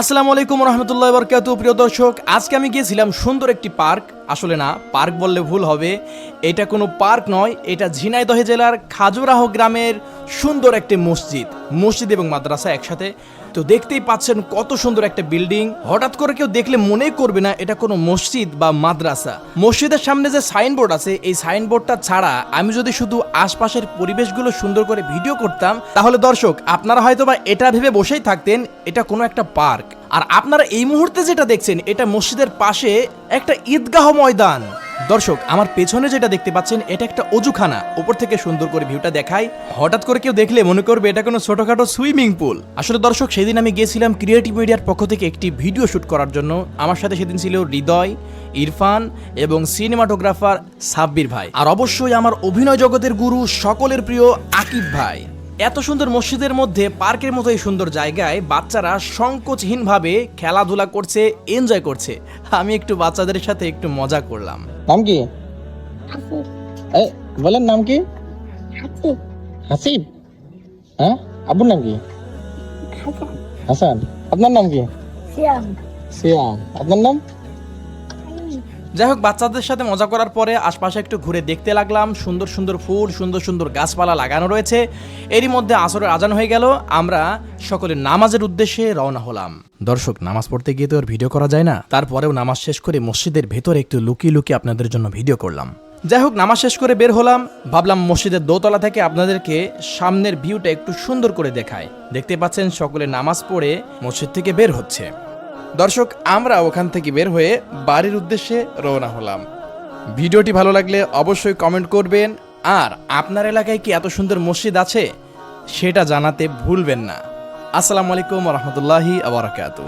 আসসালামু আলাইকুম রহমতুল্লাহ বরকাত প্রিয় দর্শক আজকে আমি গিয়েছিলাম সুন্দর একটি পার্ক। আসলে না, পার্ক বললে ভুল হবে। এটা কোনো পার্ক নয়, এটা ঝিনাইদহ জেলার খাজুরাহ গ্রামের সুন্দর একটি মসজিদ মসজিদ এবং মাদ্রাসা একসাথে। তো দেখতেই পাচ্ছেন কত সুন্দর একটা বিল্ডিং। হঠাৎ করে কেউ দেখলে মনেই করবে না, এটা কোনো মসজিদ বা মাদ্রাসা। মসজিদের সামনে যে সাইনবোর্ড আছে, এই সাইনবোর্ডটা ছাড়া আমি যদি শুধু আশপাশের পরিবেশগুলো সুন্দর করে ভিডিও করতাম, তাহলে দর্শক, আপনারা হয়তো বা এটা ভেবে বসেই থাকতেন, এটা কোনো একটা পার্ক। আর আপনারা এই মুহূর্তে যেটা দেখছেন, এটা মসজিদের পাশে একটা ঈদগাহ ময়দান। দর্শক, আমার পেছনে যেটা দেখতে পাচ্ছেন, এটা একটা অজুখানা। উপর থেকে সুন্দর করে ভিউটা দেখায় হঠাৎ করে কেউ দেখলে মনে করবে এটা কোনো ছোটখাটো সুইমিং পুল। আসলে দর্শক, সেদিন আমি গিয়েছিলাম ক্রিয়েটিভ মিডিয়ার পক্ষ থেকে একটি ভিডিও শুট করার জন্য। আমার সাথে সেদিন ছিল হৃদয়, ইরফান এবং সিনেমাটোগ্রাফার সাব্বির ভাই। আর অবশ্যই আমার অভিনয় জগতের গুরু, সকলের প্রিয় আকিব ভাই। এত সুন্দর মসজিদের মধ্যে পার্কের মতো এই সুন্দর জায়গায় বাচ্চারা সংকোচহীনভাবে খেলাধুলা করছে এনজয় করছে। আমি একটু বাচ্চাদের সাথে একটু মজা করলাম। নাম কি? বলেন নাম কি? হাসিব। হাসিব? হ্যাঁ? আব্বুর নাম কি? হাসান। হাসান। আপনার নাম কি? সিয়াম। সিয়াম। আপনার নাম? যাই হোক, বাচ্চাদের সাথে মজা করার পরে আশপাশে একটু ঘুরে দেখতে লাগলাম। সুন্দর সুন্দর ফুল, সুন্দর সুন্দর গাছপালা লাগানো রয়েছে। এরই মধ্যে আসরের আজান হয়ে গেল। আমরা সকলে নামাজের উদ্দেশ্যে রওনা হলাম। দর্শক, নামাজ পড়তে গিয়ে তো আর ভিডিও করা যায় না। তারপরেও নামাজ শেষ করে মসজিদের ভেতরে একটু লুকিয়ে লুকিয়ে আপনাদের জন্য ভিডিও করলাম। যাই হোক, নামাজ শেষ করে বের হলাম। ভাবলাম মসজিদের দোতলা থেকে আপনাদেরকে সামনের ভিউটা একটু সুন্দর করে দেখায় দেখতে পাচ্ছেন, সকলে নামাজ পড়ে মসজিদ থেকে বের হচ্ছে। দর্শক, আমরা ওখান থেকে বের হয়ে বাড়ির উদ্দেশ্যে রওনা হলাম। ভিডিওটি ভালো লাগলে অবশ্যই কমেন্ট করবেন। আর আপনার এলাকায় কি এত সুন্দর মসজিদ আছে, সেটা জানাতে ভুলবেন না। আসসালামু আলাইকুম রহমতুল্লাহি আবরাকাতু